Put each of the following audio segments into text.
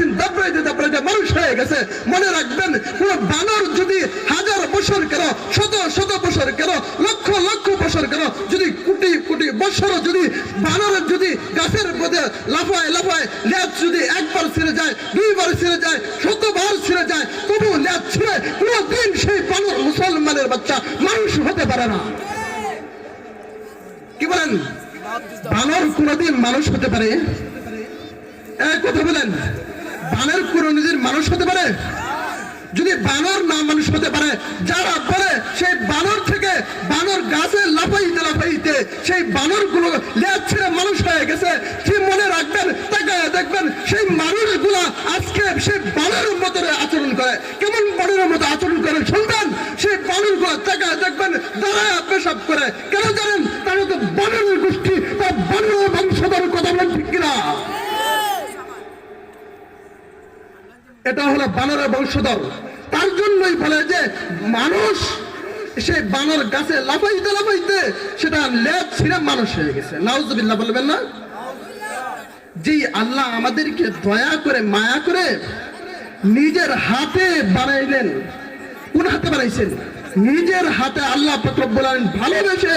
দিন দাবড়াইতে দাবড়াইতে মানুষ হয়ে গেছে। মনে রাখবেন কোন বানর যদি হাজার বছর কেন, শত শত বছর কেন, লক্ষ লক্ষ বছর কেন, যদি কোটি কোটি বছর যদি বানরের যদি গাছের মধ্যে লাফায় লাফায় লেজ যদি একবার ছিঁড়ে যায়, দুইবার ছিঁড়ে যায়, শতবার ছিঁড়ে যায়, তবু লেজ ছিঁড়ে কোনোদিন সেই বানর মুসলমানের বাচ্চা মানুষ হতে পারে না। কি বলেন? বানর কোনোদিন মানুষ হতে পারে? এক কথা বলেন। বানর কোনোদিন মানুষ হতে পারে? যদি বানর না মানুষ হতে পারে, যারা বলে সেই বানর থেকে বানর গাছে লাফাইতে লাফাইতে সেই বানরগুলো ছেড়ে মানুষ হয়ে গেছে, কি মনে রাখবেন? তাকায় দেখবেন সেই মানুষগুলা আজকে সেই বানরের মতো আচরণ করে। কেমন বানরের মতো আচরণ করে সন্তান সেই বানরগুলা তাকায় দেখবেন, দাঁড়ায় পেশাব করে। কেন জানেন তারা তো বানরের গোষ্ঠী তা বানর বংশধর কথা বলেন ঠিক কিনা এটা হলো বানরের বংশধর। তার জন্যই বলে যে মানুষ, সে বানর গাছে লাফাইতে লাফাইতে সেটা লেজ ছিঁড়ে মানুষ হয়ে গেছে। নাউজুবিল্লাহ বলবেন না? জি আল্লাহ আমাদেরকে দয়া করে, মায়া করে নিজের হাতে বানাইলেন, কোন হাতে বানাইছেন? নিজের হাতে আল্লাহ আলামিন ভালোবেসে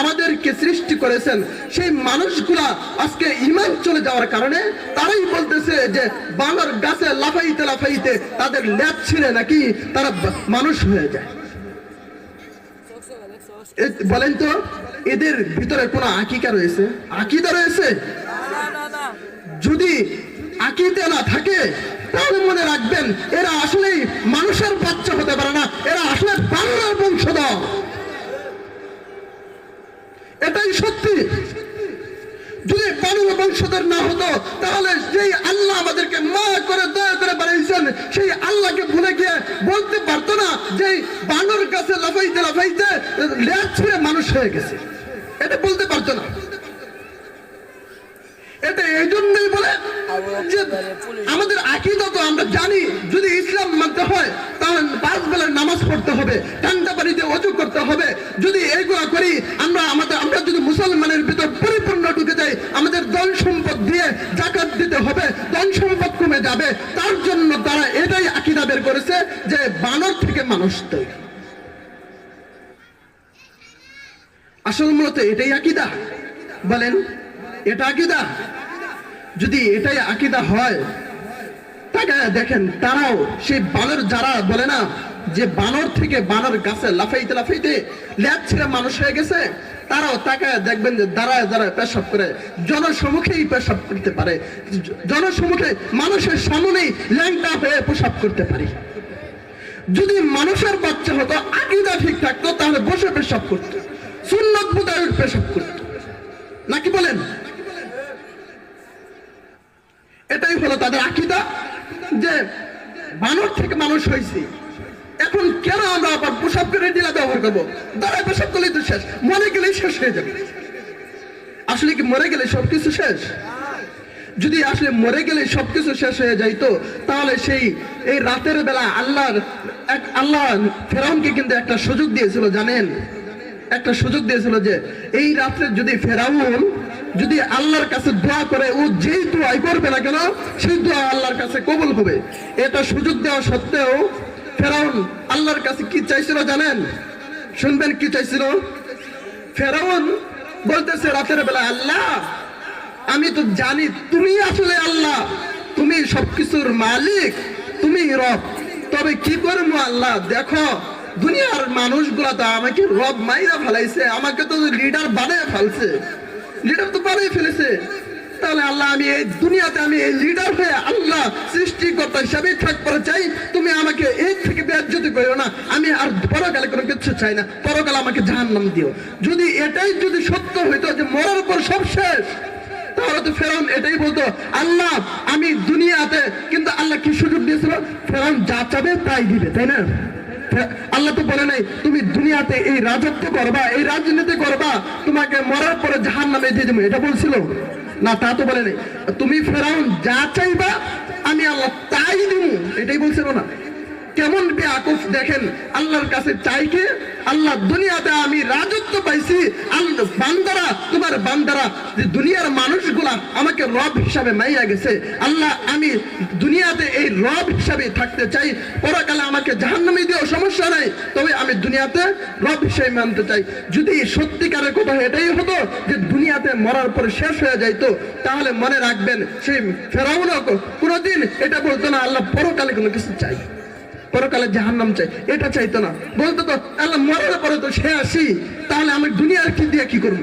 আমাদেরকে সৃষ্টি করেছেন, সেই মানুষগুলা আজকে ইমান চলে যাওয়ার কারণে তারাই বলতেছে যে বানর গাছে লাফাইতে লাফাইতে তাদের ল্যাব ছিঁড়ে নাকি তারা মানুষ হয়ে যায়। বলেন তো, এদের ভিতরে কোনো আকিকা রয়েছে? আকিদা রয়েছে? যদি আকিদে না থাকে, তাহলে মনে রাখবেন, এরা আসলেই মানুষের বাচ্চা হতে পারে না, এরা আসলে বাংলার বংশধর। সত্যি। যদি বাংলা বংশধর না হতো, তাহলে যেই আল্লাহ আমাদেরকে মা করে, দয়া করে বানাইছেন সেই আল্লাহকে ভুলে গিয়ে বলতে পারতো না যে বানর কাছে লাফাইতে লাফাইতে লেজ ছিঁড়ে মানুষ হয়ে গেছে। এটা বলতে পারতো না। এটা এই জন্যই বলে যে আমাদের আকিদা তো আমরা জানি, যদি ইসলাম মানতে হয়, তাহলে পাঁচ বেলার নামাজ পড়তে হবে, ঠান্ডা পানিতে অজু করতে হবে। যদি এইগুলা করি, আমরা মুসলমানের ভিতর পরিপূর্ণ ঢুকে যাই আমাদের ধন সম্পদ দিয়ে জাকাত দিতে হবে, ধন সম্পদ কমে যাবে। তার জন্য তারা এটাই আকিদা বের করেছে যে বানর থেকে মানুষ তৈরি। আসল মূলত এটাই আকিদা। বলেন, এটা আকিদা? যদি এটাই আকিদা হয়, তাকে দেখেন, তারাও সেই বানর যারা বলে না, যে বানর থেকে বানর গাছে লাফাইতে লাফাইতে ল্যাব ছেড়ে মানুষ হয়ে গেছে তারাও তাকে দেখবেন যে দাঁড়ায় দাঁড়ায় পেশাব করে। জনসমুখেই পেশাব করতে পারে। জনসমুখে মানুষের সামনেই ল্যাংটা হয়ে পেশাব করতে পারি। যদি মানুষের বাচ্চা হতো, আকিদা ঠিক থাকতো, তাহলে বসে পেশাব করতো। সুন্নত পেশাব করতো। নাকি বলেন? এটাই হলো তাদের আকিদা যে বানর থেকে মানুষ হয়েছে। এখন কেন আমরা আবার পোশাক করে ডিলা ব্যবহার করব? দাঁড়ায় পোশাক করলেই তো শেষ, মরে গেলেই শেষ হয়ে যাবে। আসলে কি মরে গেলে সবকিছু শেষ? যদি আসলে মরে গেলে সবকিছু শেষ হয়ে যাইতো তাহলে সেই, এই রাতের বেলা আল্লাহর, এক আল্লাহ ফেরাউনকে কিন্তু একটা সুযোগ দিয়েছিল, জানেন? একটা সুযোগ দিয়েছিল যে, এই রাত্রে যদি ফেরাউন, যদি আল্লাহর কাছে দোয়া করে, ও যেই দোয়াই করবে না কেন, সেই দোয়া আল্লাহর কাছে কবল হবে। এটা সুযোগ দেওয়া সত্ত্বেও ফেরাউন আল্লাহর কাছে কি চাইছিল জানেন? শুনবেন কি চাইছিল? ফেরাউন বলতেছে রাতের বেলা, আল্লাহ, আমি তো জানি তুমি আসলে আল্লাহ। তুমি সবকিছুর মালিক, তুমি রব। তবে কি করব আল্লাহ? দেখো, দুনিয়ার মানুষগুলা তো আমাকে রব মাইরা ফেলাইছে, আমাকে তো লিডার বানিয়ে ফেলছে। লিডার তো বানিয়ে ফেলেছে। তাহলে আল্লাহ, আমি এই দুনিয়াতে আমি এই লিডার হয়ে আল্লাহ, সৃষ্টিকর্তা হিসাবে থাকতে চাই তুমি আমাকে এই থেকে ব্যাজ্যতি করো না। আমি আর পরকালে কোনো কিছু চাই না। পরকালে আমাকে জাহান্নাম দিও। যদি এটাই যদি সত্য হইতো যে মরার পর সব শেষ, তাহলে তো এটাই বলতো, আল্লাহ, আমি দুনিয়াতে কিন্তু আল্লাহ কি সুযোগ দিয়েছিল? যা চাবে তাই দিবে, তাই না? আল্লাহ তো বলে নাই, তুমি দুনিয়াতে এই রাজত্ব করবা, এই রাজনীতি করবা, তোমাকে মরার পরে জাহান নামে দিয়ে দেবো। এটা বলছিল। না, তা তো বলে নেই। তুমি ফেরাউন, যা চাইবা আমি আল্লাহ তাই দিব এটাই বলছিল না কেমন বেআকুফ দেখেন? আল্লাহর কাছে চাই কে? আল্লাহ দুনিয়াতে আমি রাজত্ব পাইছি। বান্দারা, তোমার বান্দারা, যে দুনিয়ার মানুষগুলা আমাকে রব হিসাবে মাইয়া গেছে। আল্লাহ, আমি দুনিয়াতে এই রব হিসাবে থাকতে চাই। পরকালে আমাকে জাহান্নামে দিয়েও সমস্যা নাই। তবে আমি দুনিয়াতে রব হিসেবে মানতে চাই। যদি সত্যিকারের কথা এটাই হতো যে দুনিয়াতে মরার পরে শেষ হয়ে যাইতো, তাহলে মনে রাখবেন সেই ফেরাউনও কোনোদিন এটা বলতো না, আল্লাহ পরকালে কোনো কিছু চাই। পরকালে জাহান্নাম চাই, এটা চাইতো না। বলতো তো, আল্লাহ মরার পরে তো সে আসি, তাহলে আমি দুনিয়ার কি দিয়ে কি করব?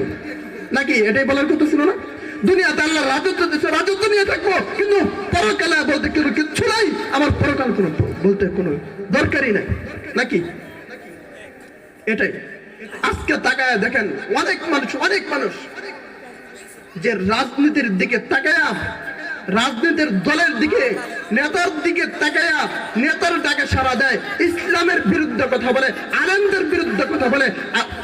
নাকি এটাই বলার কথা ছিল না? দুনিয়াতে আল্লাহ রাজত্ব দিচ্ছে রাজত্ব নিয়ে থাকব, কিন্তু পরকালে বলতে কিচ্ছু নাই, আমার পরকাল কোনো বলতে কোনো দরকারই নাই। নাকি? এটাই। আজকে তাকায় দেখেন, অনেক মানুষ অনেক মানুষ যে রাজনীতির দিকে তাকায়া রাজনীতির দলের দিকে, নেতার দিকে তাকায়া নেতার ডাকে সারা দেয়, ইসলামের বিরুদ্ধে কথা বলে, আনন্দের বিরুদ্ধে কথা বলে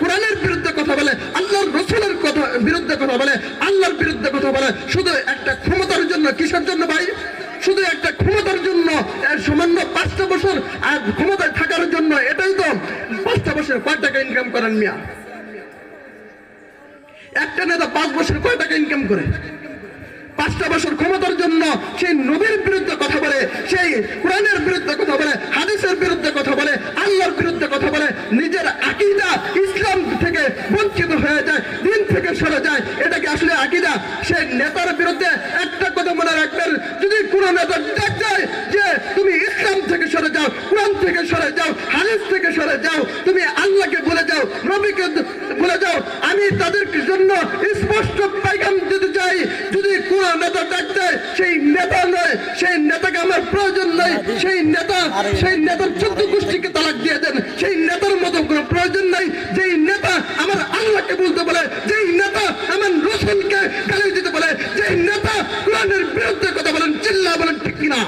কোরআনের বিরুদ্ধে কথা বলে, আল্লাহর রসুলের কথা, বিরুদ্ধে কথা বলে, আল্লাহর বিরুদ্ধে কথা বলে। শুধু একটা ক্ষমতার জন্য, কিসের জন্য ভাই? শুধু একটা ক্ষমতার জন্য সামান্য পাঁচটা বছর আর ক্ষমতায় থাকার জন্য, এটাই তো পাঁচটা বছর কয় টাকা ইনকাম করেন মিয়া? একটা নেতা পাঁচ বছর কয় টাকা ইনকাম করে? পাঁচটা বছর ক্ষমতার জন্য সেই নবীর বিরুদ্ধে কথা বলে, সেই কোরআনের বিরুদ্ধে কথা বলে, হাদিসের বিরুদ্ধে কথা বলে, আল্লাহর বিরুদ্ধে কথা বলে, নিজের আকিদা ইসলাম থেকে বঞ্চিত হয়ে যায়, দিন থেকে সরে যায়। এটাকে আসলে আকিদা? সেই নেতার বিরুদ্ধে একটা কথা মনে রাখবেন, যদি কোনো নেতা ডাক যায় যে তুমি ইসলাম থেকে সরে যাও, কোরআন থেকে সরে যাও, হাদিস থেকে সরে যাও, তুমি আল্লাহকে ভুলে যাও, নবীকে ভুলে যাও, আমি তাদের জন্য স্পষ্ট পাইগাম দিতে চাই। যদি কোন নেতা ডাক সেই নেতা নয়, সেই নেতাকে আমার প্রয়োজন নাই, সেই নেতা, সেই নেতার চোদ্দ গোষ্ঠীকে তালাক দিয়ে দেন, সেই নেতার মতো কোনো প্রয়োজন নাই। যেই নেতা আমার আল্লাহকে বলতে বলে, যেই নেতা আমার রসুলকে গালি দিতে বলে যেই নেতা কোরআনের বিরুদ্ধে কথা বলেন চিল্লা বলেন ঠিক কিনা?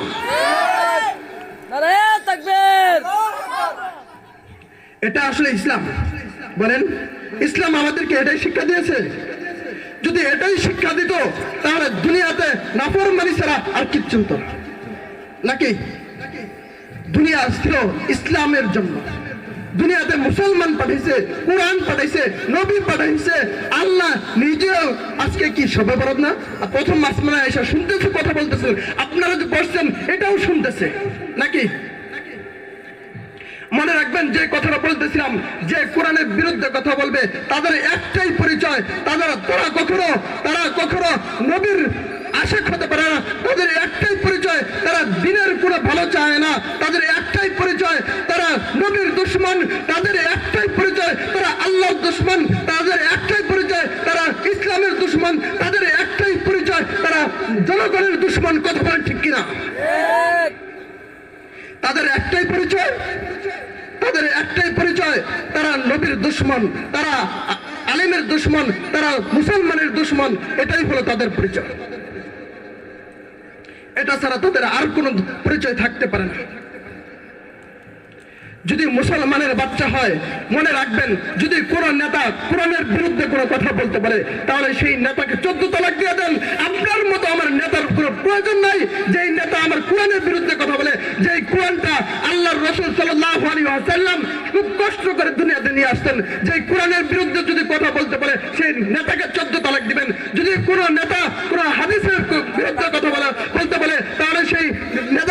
এটা আসলে ইসলাম। বলেন ইসলাম আমাদেরকে এটাই শিক্ষা দিয়েছে। যদি এটাই শিক্ষা দিত তাহলে দুনিয়াতে নাফরমানি ছাড়া আর কিচ্ছু হতো নাকি? দুনিয়া ছিল ইসলামের জন্য। দুনিয়াতে মুসলমান পাঠাইছে, কোরআন পাঠাইছে, নবী পাঠাইছে, আল্লাহ নিজেও আজকে কি সবে বরদ না? প্রথম আসমানে এসে শুনতেছে, কথা বলতেছে। আপনারা যে বসছেন এটাও শুনতেছে। নাকি? মনে রাখবেন, যে কথাটা বলতেছিলাম, যে কোরআনের বিরুদ্ধে কথা বলবে, তাদের একটাই পরিচয়, তাদের, তারা কখনো তারা কখনো নবীর আশেক হতে পারে না। তাদের একটাই পরিচয় তারা দিনের কোনো ভালো চায় না, তাদের একটাই পরিচয়, তারা নবীর দুশ্মন, তাদের একটাই পরিচয়, তারা আল্লাহর দুশ্মন, তাদের একটাই পরিচয়, তারা ইসলামের দুশ্মন, তাদের একটাই পরিচয়, তারা জনগণের দুশ্মন, কথা বলেন ঠিক কিনা? তাদের একটাই পরিচয়, তাদের একটাই পরিচয়, তারা নবীর দুশ্মন, তারা আলিমের দুশ্মন, তারা মুসলমানের দুশ্মন, এটাই হলো তাদের পরিচয়। এটা ছাড়া তাদের আর কোনো পরিচয় থাকতে পারে না। যদি মুসলমানের বাচ্চা হয়, মনে রাখবেন, যদি কোন নেতা কোরআনের বিরুদ্ধে কোনো কথা বলতে পারে, তাহলে সেই নেতাকে চোদ্দ তালাক দিয়ে দেন। আপনার মতো আমার নেতার কোনো প্রয়োজন নাই। যেই নেতা আমার কোরআনের বিরুদ্ধে কথা বলে, যেই কোরআনটা আল্লাহর রসুল সাল্লাল্লাহু আলাইহি ওয়াসাল্লাম খুব কষ্ট করে দুনিয়াতে নিয়ে আসতেন, যেই কোরআনের বিরুদ্ধে যদি কথা বলতে পারে, সেই নেতাকে চোদ্দ তলাক দিবেন। যদি কোনো নেতা কোনো হাদিসের বিরুদ্ধে কথা বলে, বলতে বলে তাহলে সেই নেতাকে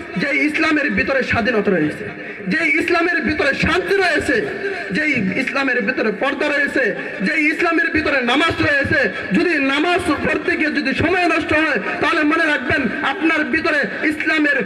যে ইসলামের ভিতরে স্বাধীনতা রয়েছে, যে ইসলামের ভিতরে শান্তি রয়েছে, যে ইসলামের ভিতরে পর্দা রয়েছে, যে ইসলামের ভিতরে নামাজ রয়েছে, যদি নামাজ পড়তে গিয়ে যদি সময় নষ্ট হয়, তাহলে মনে রাখবেন আপনার ভিতরে ইসলামের